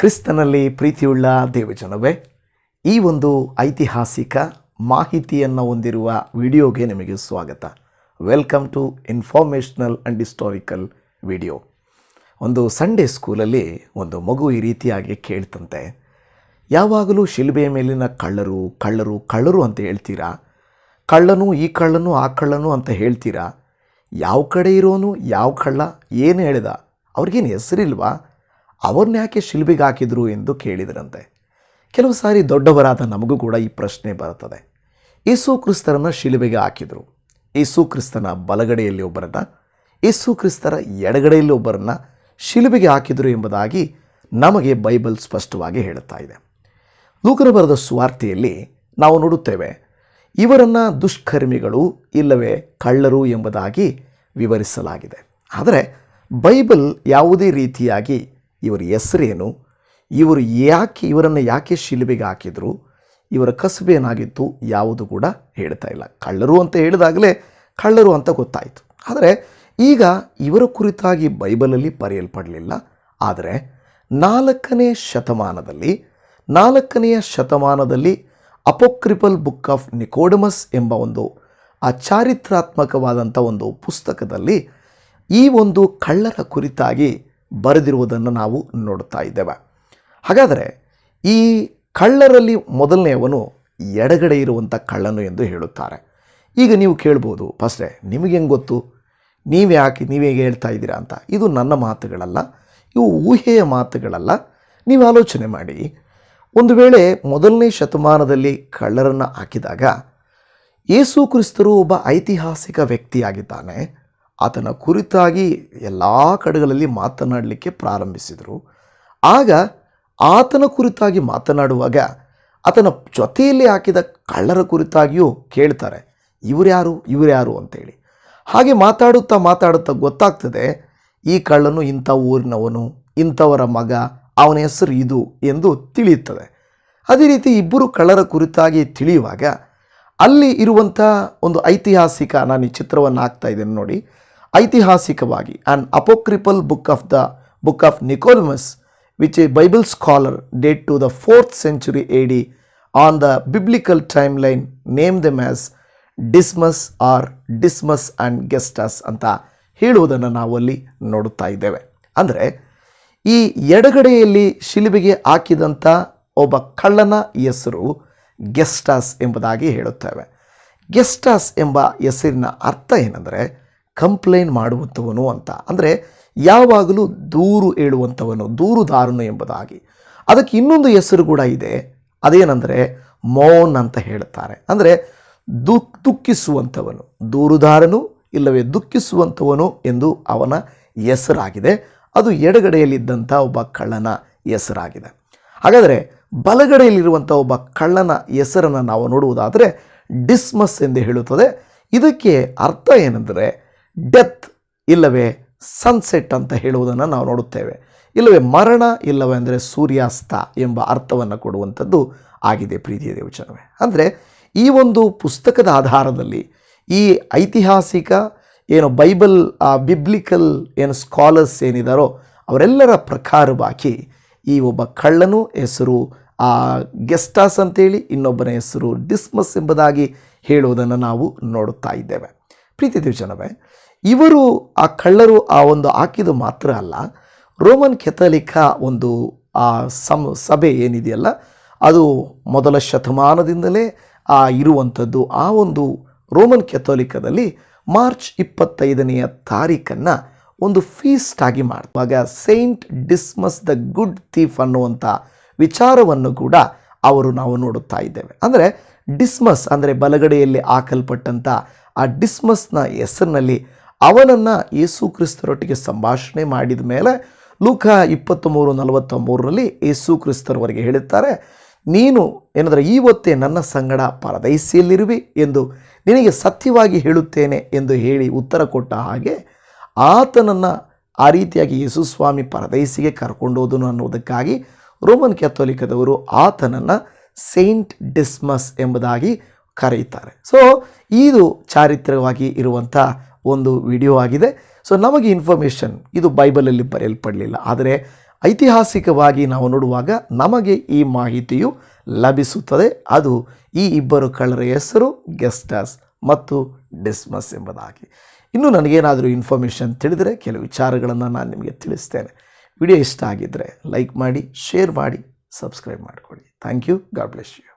ಕ್ರಿಸ್ತನಲ್ಲಿ ಪ್ರೀತಿಯುಳ್ಳ ದೇವಜನವೇ, ಈ ಒಂದು ಐತಿಹಾಸಿಕ ಮಾಹಿತಿಯನ್ನು ಹೊಂದಿರುವ ವಿಡಿಯೋಗೆ ನಿಮಗೆ ಸ್ವಾಗತ. Welcome to informational and historical video ಒಂದು ಸಂಡೇ ಸ್ಕೂಲಲ್ಲಿ ಒಂದು ಮಗು ಈ ರೀತಿಯಾಗಿ ಕೇಳ್ತಂತೆ, ಯಾವಾಗಲೂ ಶಿಲ್ಬೆಯ ಮೇಲಿನ ಕಳ್ಳರು ಕಳ್ಳರು ಕಳ್ಳರು ಅಂತ ಹೇಳ್ತೀರಾ? ಕಳ್ಳನು ಈ ಕಳ್ಳನು ಆ ಕಳ್ಳನು ಅಂತ ಹೇಳ್ತೀರಾ? ಯಾವ ಕಡೆ ಇರೋನು, ಯಾವ ಕಳ್ಳ, ಏನು ಹೇಳಿದ, ಅವ್ರಿಗೇನು ಹೆಸರಿಲ್ವಾ? ಅವ್ರನ್ನ ಯಾಕೆ ಶಿಲ್ಬಿಗೆ ಹಾಕಿದ್ರು ಎಂದು ಕೇಳಿದರಂತೆ. ಕೆಲವು ಸಾರಿ ದೊಡ್ಡವರಾದ ನಮಗೂ ಕೂಡ ಈ ಪ್ರಶ್ನೆ ಬರುತ್ತದೆ ಯೇಸು ಕ್ರಿಸ್ತರನ್ನು ಶಿಲುಬೆಗೆ ಹಾಕಿದರು. ಯೇಸು ಕ್ರಿಸ್ತನ ಬಲಗಡೆಯಲ್ಲಿ ಒಬ್ಬರನ್ನ, ಯೇಸು ಕ್ರಿಸ್ತರ ಎಡಗಡೆಯಲ್ಲಿ ಒಬ್ಬರನ್ನ ಶಿಲುಬೆಗೆ ಹಾಕಿದರು ಎಂಬುದಾಗಿ ನಮಗೆ ಬೈಬಲ್ ಸ್ಪಷ್ಟವಾಗಿ ಹೇಳುತ್ತಾ ಇದೆ. ಲೂಕನ ಬರೆದ ಸ್ವಾರ್ಥೆಯಲ್ಲಿ ನಾವು ನೋಡುತ್ತೇವೆ ಇವರನ್ನು ದುಷ್ಕರ್ಮಿಗಳು ಇಲ್ಲವೇ ಕಳ್ಳರು ಎಂಬುದಾಗಿ ವಿವರಿಸಲಾಗಿದೆ. ಆದರೆ ಬೈಬಲ್ ಯಾವುದೇ ರೀತಿಯಾಗಿ ಇವರ ಹೆಸರೇನು, ಇವರು ಯಾಕೆ, ಇವರನ್ನು ಯಾಕೆ ಶಿಲುಬೆಗೆ ಹಾಕಿದರು, ಇವರ ಕಸಬೇನಾಗಿತ್ತು ಯಾವುದು ಕೂಡ ಹೇಳ್ತಾ ಇಲ್ಲ. ಕಳ್ಳರು ಅಂತ ಹೇಳಿದಾಗಲೇ ಕಳ್ಳರು ಅಂತ ಗೊತ್ತಾಯಿತು. ಆದರೆ ಈಗ ಇವರ ಕುರಿತಾಗಿ ಬೈಬಲಲ್ಲಿ ಬರೆಯಲ್ಪಡಲಿಲ್ಲ. ಆದರೆ ನಾಲ್ಕನೇ ಶತಮಾನದಲ್ಲಿ, ನಾಲ್ಕನೆಯ ಶತಮಾನದಲ್ಲಿ ಅಪೋಕ್ರಿಪಲ್ ಬುಕ್ ಆಫ್ ನಿಕೋಡಮಸ್ ಎಂಬ ಒಂದು ಆ ಚಾರಿತ್ರಾತ್ಮಕವಾದಂಥ ಒಂದು ಪುಸ್ತಕದಲ್ಲಿ ಈ ಒಂದು ಕಳ್ಳರ ಕುರಿತಾಗಿ ಬರೆದಿರುವುದನ್ನು ನಾವು ನೋಡ್ತಾ ಇದ್ದೇವೆ. ಹಾಗಾದರೆ ಈ ಕಳ್ಳರಲ್ಲಿ ಮೊದಲನೆಯವನು ಎಡಗಡೆ ಇರುವಂಥ ಕಳ್ಳನು ಎಂದು ಹೇಳುತ್ತಾರೆ. ಈಗ ನೀವು ಕೇಳ್ಬೋದು ಫಸ್ಟೇ ನಿಮಗೆ ಹೆಂಗೆ ಗೊತ್ತು? ನೀವು ಯಾಕೆ, ನೀವೇ ಹೇಳ್ತಾ ಇದ್ದೀರಾ ಅಂತ? ಇದು ನನ್ನ ಮಾತುಗಳಲ್ಲ, ಇವು ಊಹೆಯ ಮಾತುಗಳಲ್ಲ. ನೀವು ಆಲೋಚನೆ ಮಾಡಿ. ಒಂದು ವೇಳೆ ಮೊದಲನೇ ಶತಮಾನದಲ್ಲಿ ಕಳ್ಳರನ್ನು ಹಾಕಿದಾಗ ಯೇಸು ಕ್ರಿಸ್ತರು ಒಬ್ಬ ಐತಿಹಾಸಿಕ ವ್ಯಕ್ತಿಯಾಗಿದ್ದಾನೆ. ಆತನ ಕುರಿತಾಗಿ ಎಲ್ಲ ಕಡೆಗಳಲ್ಲಿ ಮಾತನಾಡಲಿಕ್ಕೆ ಪ್ರಾರಂಭಿಸಿದರು. ಆಗ ಆತನ ಕುರಿತಾಗಿ ಮಾತನಾಡುವಾಗ ಆತನ ಜೊತೆಯಲ್ಲಿ ಹಾಕಿದ ಕಳ್ಳರ ಕುರಿತಾಗಿಯೂ ಕೇಳ್ತಾರೆ ಇವರ್ಯಾರು ಇವರ್ಯಾರು ಅಂತೇಳಿ. ಹಾಗೆ ಮಾತಾಡುತ್ತಾ ಮಾತಾಡುತ್ತಾ ಗೊತ್ತಾಗ್ತದೆ, ಈ ಕಳ್ಳನು ಇಂಥ ಊರಿನವನು, ಇಂಥವರ ಮಗ ಅವನ ಹೆಸರು ಇದು ಎಂದು ತಿಳಿಯುತ್ತದೆ. ಅದೇ ರೀತಿ ಇಬ್ಬರು ಕಳ್ಳರ ಕುರಿತಾಗಿ ತಿಳಿಯುವಾಗ ಅಲ್ಲಿ ಇರುವಂಥ ಒಂದು ಐತಿಹಾಸಿಕ, ನಾನು ಈ ಚಿತ್ರವನ್ನು ಹಾಕ್ತಾ ಇದ್ದೇನೆ ನೋಡಿ, ಐತಿಹಾಸಿಕವಾಗಿ an apocryphal book of the book of Nicodemus which a Bible scholar date to the fourth century A D on the biblical time line name them as Dismas or Dismas and Gestas ಅಂತ ಹೇಳುವುದನ್ನು ನಾವು ಅಲ್ಲಿ ನೋಡುತ್ತಾ ಇದ್ದೇವೆ. ಅಂದರೆ ಈ ಎಡಗಡೆಯಲ್ಲಿ ಶಿಲುಬೆಗೆ ಹಾಕಿದಂಥ ಒಬ್ಬ ಕಳ್ಳನ ಹೆಸರು ಗೆಸ್ಟಾಸ್ ಎಂಬುದಾಗಿ ಹೇಳುತ್ತೇವೆ. ಗೆಸ್ಟಾಸ್ ಎಂಬ ಹೆಸರಿನ ಅರ್ಥ ಏನಂದರೆ ಕಂಪ್ಲೇನ್ ಮಾಡುವಂಥವನು ಅಂತ. ಅಂದರೆ ಯಾವಾಗಲೂ ದೂರು ಹೇಳುವಂಥವನು ದೂರುದಾರನು ಎಂಬುದಾಗಿ. ಅದಕ್ಕೆ ಇನ್ನೊಂದು ಹೆಸರು ಕೂಡ ಇದೆ. ಅದೇನೆಂದರೆ ಮೌನ್ ಅಂತ ಹೇಳ್ತಾರೆ ಅಂದರೆ ದುಃಖ ದುಃಖಿಸುವಂಥವನು, ದೂರುದಾರನು ಇಲ್ಲವೇ ದುಃಖಿಸುವಂಥವನು ಎಂದು ಅವನ ಹೆಸರಾಗಿದೆ. ಅದು ಎಡಗಡೆಯಲ್ಲಿದ್ದಂಥ ಒಬ್ಬ ಕಳ್ಳನ ಹೆಸರಾಗಿದೆ. ಹಾಗಾದರೆ ಬಲಗಡೆಯಲ್ಲಿರುವಂಥ ಒಬ್ಬ ಕಳ್ಳನ ಹೆಸರನ್ನು ನಾವು ನೋಡುವುದಾದರೆ ಡಿಸ್ಮಸ್ ಎಂದು ಹೇಳುತ್ತದೆ. ಇದಕ್ಕೆ ಅರ್ಥ ಏನೆಂದರೆ ಡೆತ್ ಇಲ್ಲವೇ ಸನ್ಸೆಟ್ ಅಂತ ಹೇಳುವುದನ್ನು ನಾವು ನೋಡುತ್ತೇವೆ. ಇಲ್ಲವೇ ಮರಣ ಇಲ್ಲವೇ ಅಂದರೆ ಸೂರ್ಯಾಸ್ತ ಎಂಬ ಅರ್ಥವನ್ನು ಕೊಡುವಂಥದ್ದು ಆಗಿದೆ ಪ್ರೀತಿಯ ದೇವಚನವೇ ಅಂದರೆ ಈ ಒಂದು ಪುಸ್ತಕದ ಆಧಾರದಲ್ಲಿ ಈ ಐತಿಹಾಸಿಕ ಏನು ಬೈಬಲ್, ಆ ಬಿಬ್ಲಿಕಲ್ ಏನು ಸ್ಕಾಲರ್ಸ್ ಏನಿದಾರೋ ಅವರೆಲ್ಲರ ಪ್ರಕಾರವಾಗಿ ಈ ಒಬ್ಬ ಕಳ್ಳನು ಹೆಸರು, ಆ ಗೆಸ್ಟಾಸ್ ಅಂತೇಳಿ ಇನ್ನೊಬ್ಬನ ಹೆಸರು ಡಿಸ್ಮಸ್ ಎಂಬುದಾಗಿ ಹೇಳುವುದನ್ನು ನಾವು ನೋಡುತ್ತಾ ಇದ್ದೇವೆ. ಪ್ರೀತಿ ದಿವಜನವೇ, ಇವರು ಆ ಕಳ್ಳರು ಆ ಒಂದು ಹಾಕಿದು ಮಾತ್ರ ಅಲ್ಲ, ರೋಮನ್ ಕೆಥಲಿಕ ಒಂದು, ಆ ಸಮ್, ಸಭೆ ಏನಿದೆಯಲ್ಲ, ಅದು ಮೊದಲ ಶತಮಾನದಿಂದಲೇ, ಆ ಇರುವಂಥದ್ದು ಆ ಒಂದು ರೋಮನ್ ಕೆಥೋಲಿಕದಲ್ಲಿ ಮಾರ್ಚ್ ಇಪ್ಪತ್ತೈದನೆಯ ತಾರೀಕನ್ನು ಒಂದು ಫೀಸ್ಟ್ ಆಗಿ ಮಾಡುವಾಗ Saint Dismas the good thief ಅನ್ನುವಂಥ ವಿಚಾರವನ್ನು ಕೂಡ ಅವರು ನಾವು ನೋಡುತ್ತಾ ಇದ್ದೇವೆ. ಅಂದರೆ ಡಿಸ್ಮಸ್ ಅಂದರೆ ಬಲಗಡೆಯಲ್ಲಿ ಹಾಕಲ್ಪಟ್ಟಂಥ ಆ ಡಿಸ್ಮಸ್ನ ಹೆಸರಿನಲ್ಲಿ ಅವನನ್ನು ಯೇಸು ಕ್ರಿಸ್ತರೊಟ್ಟಿಗೆ ಸಂಭಾಷಣೆ ಮಾಡಿದ ಮೇಲೆ ಲೂಕ ಇಪ್ಪತ್ತ್ಮೂರು ನಲವತ್ತ ಮೂರರಲ್ಲಿ ಯೇಸು ಕ್ರಿಸ್ತರವರೆಗೆ ಹೇಳುತ್ತಾರೆ ನೀನು ಏನಂದರೆ ಇವತ್ತೇ ನನ್ನ ಸಂಗಡ ಪರದೈಸಿಯಲ್ಲಿರುವಿ ಎಂದು ನಿನಗೆ ಸತ್ಯವಾಗಿ ಹೇಳುತ್ತೇನೆ ಎಂದು ಹೇಳಿ ಉತ್ತರ ಕೊಟ್ಟ ಹಾಗೆ ಆತನನ್ನು ಆ ರೀತಿಯಾಗಿ ಯೇಸುಸ್ವಾಮಿ ಪರದೈಸಿಗೆ ಕರ್ಕೊಂಡೋದನು ಅನ್ನೋದಕ್ಕಾಗಿ ರೋಮನ್ ಕ್ಯಾಥೋಲಿಕದವರು ಆತನನ್ನು ಸೈಂಟ್ ಡಿಸ್ಮಸ್ ಎಂಬುದಾಗಿ ಕರೆಯುತ್ತಾರೆ. ಸೊ ಇದು ಚಾರಿತ್ರಿಕವಾಗಿ ಇರುವಂಥ ಒಂದು ವಿಡಿಯೋ ಆಗಿದೆ. ಸೊ ನಮಗೆ ಇನ್ಫಾರ್ಮೇಷನ್ ಇದು ಬೈಬಲಲ್ಲಿ ಬರೆಯಲ್ಪಡಲಿಲ್ಲ. ಆದರೆ ಐತಿಹಾಸಿಕವಾಗಿ ನಾವು ನೋಡುವಾಗ ನಮಗೆ ಈ ಮಾಹಿತಿಯು ಲಭಿಸುತ್ತದೆ. ಅದು ಈ ಇಬ್ಬರು ಕಳ್ಳರ ಹೆಸರು ಗೆಸ್ಟಾಸ್ ಮತ್ತು ಡಿಸ್ಮಸ್ ಎಂಬುದಾಗಿ. ಇನ್ನು ನನಗೇನಾದರೂ ಇನ್ಫಾರ್ಮೇಷನ್ ತಿಳಿದರೆ ಕೆಲವು ವಿಚಾರಗಳನ್ನು ನಾನು ನಿಮಗೆ ತಿಳಿಸ್ತೇನೆ. ವಿಡಿಯೋ ಇಷ್ಟ ಆಗಿದ್ದರೆ ಲೈಕ್ ಮಾಡಿ ಶೇರ್ ಮಾಡಿ ಸಬ್ಸ್ಕ್ರೈಬ್ ಮಾಡಿಕೊಳ್ಳಿ. Thank you God bless you